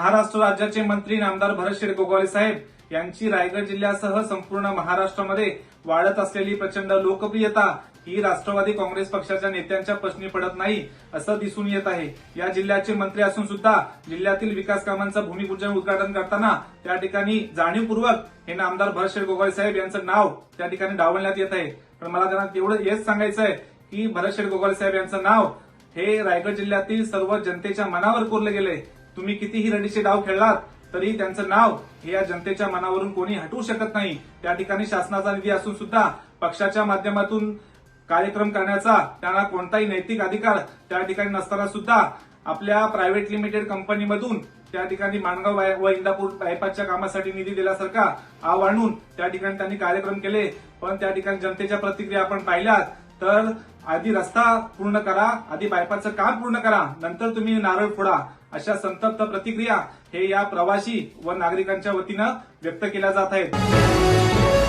महाराष्ट्र राज्याचे मंत्री नामदार भरतशेठ गोगावले साहेब यांची रायगड जिल्ह्यासह संपूर्ण महाराष्ट्रामध्ये वाढत असलेली प्रचंड लोकप्रियता ही राष्ट्रवादी काँग्रेस पक्षाच्या नेत्यांच्या प्रश्नी पडत नाही असं दिसून येत आहे. या जिल्ह्याचे मंत्री असून सुद्धा जिल्ह्यातील विकास कामांचं भूमिपूजन उद्घाटन करताना त्या ठिकाणी जाणीवपूर्वक हे नामदार भरतशेठ गोगावले साहेब यांचं नाव त्या ठिकाणी डावलण्यात येत आहे. पण मला त्यांना तेवढं हेच सांगायचं आहे की भरतशेठ गोगावले साहेब यांचं नाव हे रायगड जिल्ह्यातील सर्व जनतेच्या मनावर कोरले गेले तुम्ही कितीही रडीचे डाव खेळलात तरी त्यांचं नाव हे या जनतेच्या मनावरून कोणी हटवू शकत नाही. त्या ठिकाणी शासनाचा निधी असून सुद्धा पक्षाच्या माध्यमातून कार्यक्रम करण्याचा त्यांना कोणताही नैतिक अधिकार त्या ठिकाणी नसताना सुद्धा आपल्या प्रायव्हेट लिमिटेड कंपनीमधून त्या ठिकाणी माणगाव व इंदापूर बायपासच्या कामासाठी निधी दिल्यासारखा आव आणून त्या ठिकाणी त्यांनी कार्यक्रम केले. पण त्या ठिकाणी जनतेच्या प्रतिक्रिया आपण पाहिल्यात तर आधी रस्ता पूर्ण करा आधी बायपासचं काम पूर्ण करा नंतर तुम्ही नारळ फोडा अशा संतप्त प्रतिक्रिया हे या प्रवासी व नागरिकांच्या वतीनं व्यक्त केल्या जात आहेत.